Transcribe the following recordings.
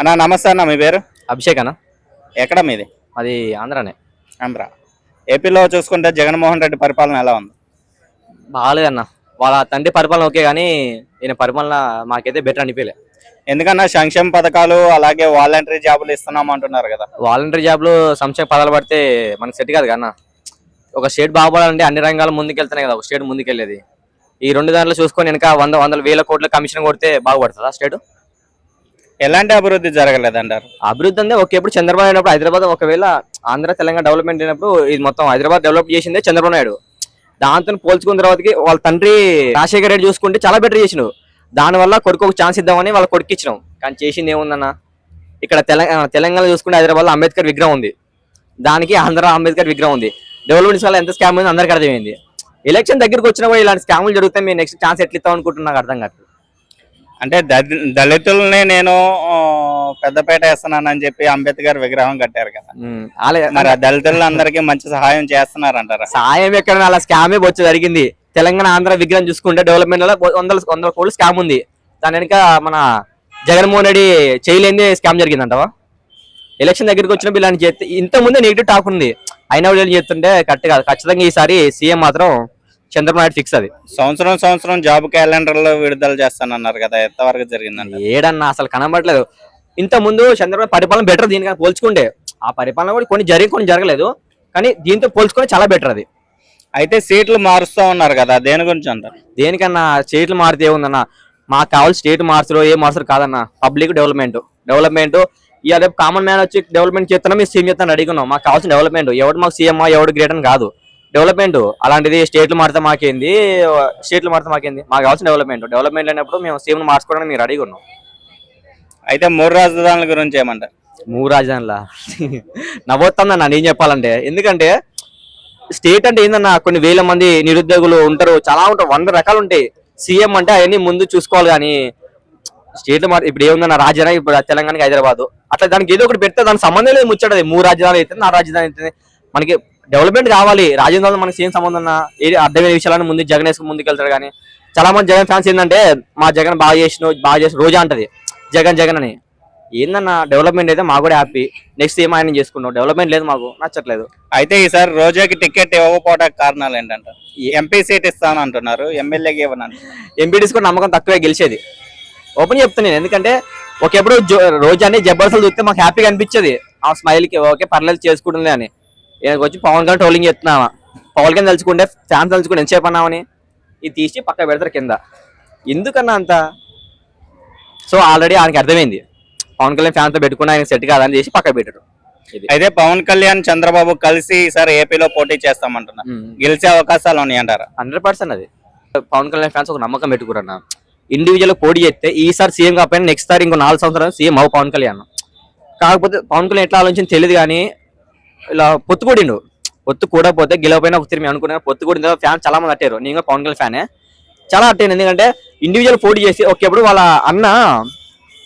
అన్న నమస్తే అన్న మీ పేరు? అభిషేక్ అన్న. ఎక్కడ మీది? అది ఆంధ్రానే. ఆంధ్ర. ఏపీలో చూసుకుంటే జగన్మోహన్ రెడ్డి పరిపాలన ఎలా ఉంది? బాగాలేదన్న. వాళ్ళ తండ్రి పరిపాలన ఓకే కానీ ఈయన పరిపాలన మాకైతే బెటర్ అనిపించలే ఎందుకన్నా సంక్షేమ పథకాలు అలాగే వాలంటరీ జాబులు ఇస్తున్నాం అంటున్నారు కదా. వాలంటరీ జాబ్లు సంక్షేమ పదాలు పడితే మనకి సెట్ కాదు కన్నా ఒక స్టేట్ బాగుపడాలంటే అన్ని రంగాలు ముందుకెళ్తున్నాయి కదా ఒక స్టేట్ ముందుకెళ్ళేది. ఈ రెండు దాంట్లో చూసుకొని వెనక వంద వందల వేల కోట్ల కమిషన్ కొడితే బాగుపడుతుందా స్టేట్ ఎలాంటి అభివృద్ధి జరగలేదంటారు? అభివృద్ధి అంటే ఒకప్పుడు చంద్రబాబు అయినప్పుడు హైదరాబాద్ ఒకవేళ ఆంధ్ర తెలంగాణ డెవలప్మెంట్ అయినప్పుడు ఇది మొత్తం హైదరాబాద్ డెవలప్ చేసిందే చంద్రబాబు నాయుడు. దాంతో పోల్చుకున్న తర్వాతకి వాళ్ళ తండ్రి రాజశేఖర రెడ్డి చూసుకుంటే చాలా బెటర్ చేసినావు దానివల్ల కొడుకు ఒక ఛాన్స్ ఇద్దామని వాళ్ళ కొడుకు ఇచ్చినాం. కానీ చేసింది ఏముందన్న? ఇక్కడ తెలంగాణ తెలంగాణ చూసుకుంటే హైదరాబాద్లో అంబేద్కర్ విగ్రహం ఉంది. దానికి ఆంధ్ర అంబేద్కర్ విగ్రహం ఉంది. డెవలప్మెంట్స్ వల్ల ఎంత స్కామ్ ఉంది అందరికీ అర్థమైంది. ఎలక్షన్ దగ్గరికి వచ్చినప్పుడు ఇలాంటి స్కాములు జరుగుతాయి. మేము నెక్స్ట్ ఛాన్స్ ఎట్లా ఇస్తాం అనుకుంటున్నా నాకు అర్థం కాదు. అంటే దళి- దళితుల్ని నేను పెద్దపేట వేస్తున్నానని చెప్పి అంబేద్కర్ విగ్రహం కట్టారు కదా. మరి ఆ దళితులందరికీ మంచి సహాయం చేస్తున్నారంటారా? సాయం ఎక్కడ అలా స్కామే వచ్చి జరిగింది. తెలంగాణ ఆంధ్ర విగ్రహం చూసుకుంటే డెవలప్మెంట్లో వందల వందల కోట్లు స్కామ్ ఉంది. దాని వెనుక మన జగన్మోహన్ రెడ్డి చేయలేని స్కామ్ జరిగిందంటవా? ఎలక్షన్ దగ్గరికి వచ్చినప్పుడు ఇలాంటి చేస్తే ఇంత ముందే నెగిటివ్ టాక్ ఉంది. అయినా వీళ్ళు చేస్తుంటే కరెక్ట్ కాదు. ఖచ్చితంగా ఈసారి సీఎం మాత్రం చంద్రబాబు ఫిక్స్ అది. సంవత్సరం సంవత్సరం జాబ్ క్యాలెండర్లో విడుదల చేస్తానన్నారు కదా ఎంతవరకు జరిగిందంట? ఏడన్నా అసలు కనబడలేదు ఇంత ముందు చంద్రబాబు పరిపాలన బెటర్ దీనికన్నా పోల్చుకుంటే ఆ పరిపాలన కూడా కొన్ని జరిగి కొన్ని జరగలేదు కానీ దీంతో పోల్చుకొని చాలా బెటర్ అది. అయితే సీట్లు మారుస్తా ఉన్నారు కదా దేని గురించి అంటారు దేనికన్నా స్టేట్లు మారితే ఏముందన్న మాకు కావాలి స్టేట్ మార్చరు ఏ మార్చరు కాదన్న పబ్లిక్ డెవలప్మెంట్ డెవలప్మెంట్ ఇవాళ రేపు కామన్ మ్యాన్ వచ్చి డెవలప్మెంట్ చేస్తున్నా మేము సీఎం చేస్తాను అడిగినాం. మాకు కావాల్సిన డెవలప్మెంట్ ఎవడు మాకు సీఎం ఎవడు గ్రేట్ అని కాదు. డెవలప్మెంట్ అలాంటిది స్టేట్లు మారితే మాకేంది స్టేట్లు మారితే మాకేంది? మాకు కావాల్సిన డెవలప్మెంట్. డెవలప్మెంట్ అయినప్పుడు మేము సీఎం మార్చుకోవడానికి మీరు రెడీగా ఉన్నాం. అయితే మూడు రాజధానుల గురించి ఏమంటారు? మూడు రాజధానుల? నవ్వుతుందన్న నేను చెప్పాలంటే. ఎందుకంటే స్టేట్ అంటే ఏందన్నా కొన్ని వేల మంది నిరుద్యోగులు ఉంటారు చాలా ఉంటారు వంద రకాలు ఉంటాయి. సీఎం అంటే అవన్నీ ముందు చూసుకోవాలి కానీ స్టేట్ మరి ఇప్పుడు ఏముందన్న రాజధాని ఇప్పుడు తెలంగాణకి హైదరాబాద్. అట్లా దానికి ఏదో ఒకటి పెడితే దానికి సంబంధం లేదు ముచ్చటది. మూడు రాజధానులు అయితే నా రాజధాని అయితే మనకి డెవలప్మెంట్ కావాలి. రాజధానిలో మనకి ఏం సంబంధం ఏది అర్థమైన విషయాలను ముందు జగన్ వేసుకుని ముందుకు వెళ్తాడు కానీ చాలా మంది జగన్ ఫ్యాన్స్ ఏంటంటే మా జగన్ బాగా చేసిన బాగా చేసిన రోజా అంటది. జగన్ జగన్ అని. ఏందన్న డెవలప్మెంట్ అయితే మాకు కూడా హ్యాపీ. నెక్స్ట్ ఏం ఆయన చేసుకున్నాం డెవలప్మెంట్ లేదు మాకు. నచ్చట్లేదు. అయితే ఈసారి రోజాకి టికెట్ ఇవ్వకపోవడానికి కారణాలు ఏంటంటారు ఎంపీ సీట్ ఇస్తాను అంటున్నారు. ఎమ్మెల్యేకి ఇవ్వను ఎంపీటీస్ కూడా నమ్మకం తక్కువే గెలిచేది. ఓపెన్ చెప్తాను నేను. ఎందుకంటే ఒకప్పుడు జో- రోజాని జబర్దస్త్ చూస్తే మాకు హ్యాపీగా అనిపించేది. ఆ స్మైల్కి ఓకే పర్లేదు చేసుకుంటుంది అని. వచ్చి పవన్ కళ్యాణ్ ట్రోలింగ్ చేస్తున్నావా? పవన్ కళ్యాణ్ తలుచుకుంటే ఫ్యాన్స్ తలుచుకుంటే ఎంతసేపు అన్నామని ఇది తీసి పక్క పెడతారు కింద. ఎందుకన్నా అంత? సో ఆల్రెడీ ఆయనకి అర్థమైంది. పవన్ కళ్యాణ్ ఫ్యాన్స్తో పెట్టుకుని ఆయన సెట్ కాదని చేసి పక్క పెట్టారు. అయితే పవన్ కళ్యాణ్ చంద్రబాబు కలిసి ఈసారి ఏపీలో పోటీ చేస్తామంటున్నారు గెలిచే అవకాశాలు ఉన్నాయంటారా? హండ్రెడ్ పర్సెంట్ అది. పవన్ కళ్యాణ్ ఫ్యాన్స్ ఒక నమ్మకం పెట్టుకురన్న. ఇండివిజువల్ పోటీ చేస్తే ఈసారి సీఎం కాకపోయినా నెక్స్ట్ సారి ఇంకో నాలుగు సంవత్సరాలు సీఎం అవు పవన్ కళ్యాణ్. కాకపోతే పవన్ కళ్యాణ్ ఎట్లా ఆలోచించి తెలియదు కానీ ఇలా పొత్తు కూడా పొత్తు కూడకపోతే గెలవపోయినా ఒకసారి మేము అనుకున్నా పొత్తు ఫ్యాన్ చాలా మంది అట్టారు. నేను పవన్ కళ్యాణ్ ఫ్యానే. చాలా అట్టాను ఎందుకంటే ఇండివిజువల్ పోటీ చేసి ఒకేప్పుడు వాళ్ళ అన్న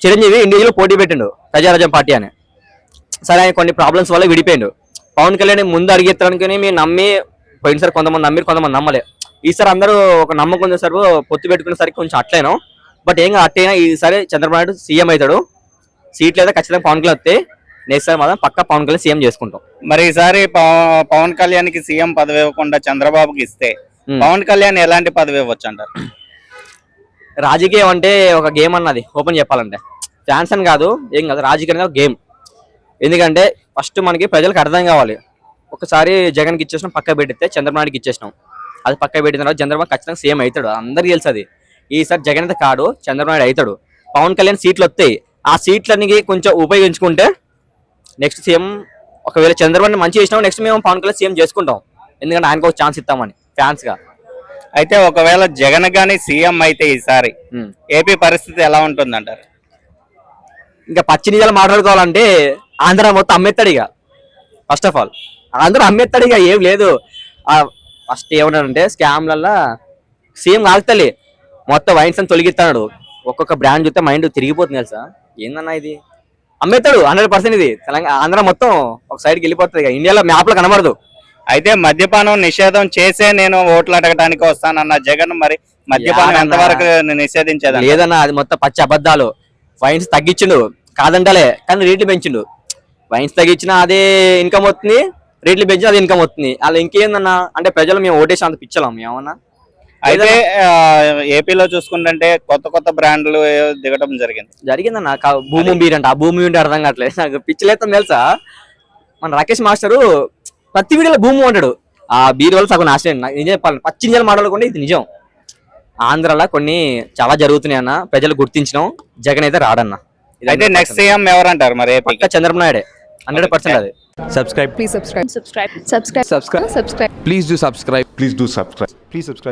చిరంజీవి ఇండివిజువల్ పోటీ పెట్టిండు ప్రజారాజ్యం పార్టీ అని. సరే ఆయన కొన్ని ప్రాబ్లమ్స్ వల్ల విడిపోయిండు. పవన్ కళ్యాణ్ ముందు అడిగెత్తడానికి మేము నమ్మి పోయినసారి కొంతమంది నమ్మిరు కొంతమంది నమ్మలే. ఈసారి అందరూ ఒక నమ్మకం సరి పొత్తు పెట్టుకునేసరికి కొంచెం అట్లేను. బట్ ఏం అట్టైనా ఈసారి చంద్రబాబు నాయుడు సీఎం అవుతాడు. సీట్లు అయితే ఖచ్చితంగా పవన్ కళ్యాణ్ వస్తే నెక్స్ట్ సార్ మాత్రం పక్క పవన్ కళ్యాణ్ సీఎం చేసుకుంటాం. మరి ఈసారి పవ- పవన్ కళ్యాణ్కి సీఎం పదవి ఇవ్వకుండా చంద్రబాబుకి ఇస్తే. పవన్ కళ్యాణ్ ఎలాంటి పదవి ఇవ్వచ్చు అంటారు? రాజకీయం అంటే ఒక గేమ్ అన్నది ఓపెన్ చెప్పాలంటే. ఫ్యాన్స్ అని కాదు ఏం కాదు రాజకీయం ఒక గేమ్. ఎందుకంటే ఫస్ట్ మనకి ప్రజలకు అర్థం కావాలి. ఒకసారి జగన్కి ఇచ్చేసినాం పక్క పెడితే చంద్రబాబు నాయుడుకి ఇచ్చేసినాం. అది పక్క పెట్టిన తర్వాత చంద్రబాబు ఖచ్చితంగా సీఎం అవుతాడు అందరికీ తెలుసు అది. ఈసారి జగన్ అయితే కాడు చంద్రబాబు నాయుడు అవుతాడు. పవన్ కళ్యాణ్ సీట్లు వస్తాయి. ఆ సీట్లన్నీ కొంచెం ఉపయోగించుకుంటే నెక్స్ట్ సీఎం ఒకవేళ చంద్రబాబు మంచి చేసినా నెక్స్ట్ మేము పవన్ కళ్యాణ్ సీఎం చేసుకుంటాం. ఎందుకంటే ఆయనకు ఒక ఛాన్స్ ఇస్తామని ఫ్యాన్స్గా. అయితే ఒకవేళ జగన్ గాని సీఎం అయితే ఈసారి. ఏపీ పరిస్థితి ఎలా ఉంటుందంటారు? ఇంకా పచ్చి నిజాలు మాట్లాడుకోవాలంటే ఆంధ్ర మొత్తం అమ్మేస్తాడు ఇక. ఫస్ట్ ఆఫ్ ఆల్ ఆంధ్ర అమ్మేస్తాడు ఇక ఏం లేదు. ఫస్ట్ ఏమన్నాడంటే స్కామ్లల్లా సీఎం కాగుతలే మొత్తం వైన్స్ అని తొలగిస్తాడు. ఒక్కొక్క బ్రాండ్ చూస్తే మైండ్ తిరిగిపోతుంది తెలుసా? ఏందన్నా ఇది? అమ్మేస్తాడు హండ్రెడ్ పర్సెంట్ ఇది. తెలంగాణ ఆంధ్ర మొత్తం ఒక సైడ్కి వెళ్ళిపోతుంది ఇక. ఇండియాలో మ్యాప్లో కనబడదు. అయితే మద్యపానం నిషేధం చేసే నేను ఓట్లు అడగడానికి వస్తానన్న జగన్ మరి మద్యపానం? ఎంతవరకు నిషేధించేదని లేదన్నా అది మొత్తం పచ్చి అబద్ధాలు. వైన్స్ తగ్గించిండు. కాదంటలే కానీ రేట్లు పెంచిండు. వైన్స్ తగ్గించినా అదే ఇన్కమ్ వస్తుంది రేట్లు పెంచినా అదే ఇన్కమ్ వస్తుంది. అలా ఇంకేందన్నా? అంటే ప్రజలు మేము ఓటేసి అంత పిచ్చలాం. ఏమన్నా? అయితే ఏపీలో చూసుకుంటే కొత్త కొత్త బ్రాండ్లు దిగడం జరిగింది. జరిగిందన్న కా- భూమి బీర్ అంట ఆ భూమి ఉంటే అర్థం కావట్లేదు. నాకు పిచ్చిలేస్తాం తెలుసా? మన రాకేష్ మాస్టరు ప్రతి వీడియోలో భూమి ఉంటాడు. ఆ బీర్ వల్ల సగం నాశనం నాకు నిజం చెప్పాలి పచ్చి నిజాలు మాట్లాడుకుంటే ఇది నిజం. ఆంధ్రాలో కొన్ని చాలా జరుగుతున్నాయి అన్న. ప్రజలు గుర్తించడం జగన్ అయితే రాడన్న. అయితే నెక్స్ట్ సీఎం ఎవరంటారు మరి చంద్రబాబు నాయుడే. హండ్రెడ్ పర్సెంట్ అది. Subscribe. Please subscribe. Subscribe. Subscribe. subscribe. Subscribe. please do subscribe. Please do subscribe. Please subscribe.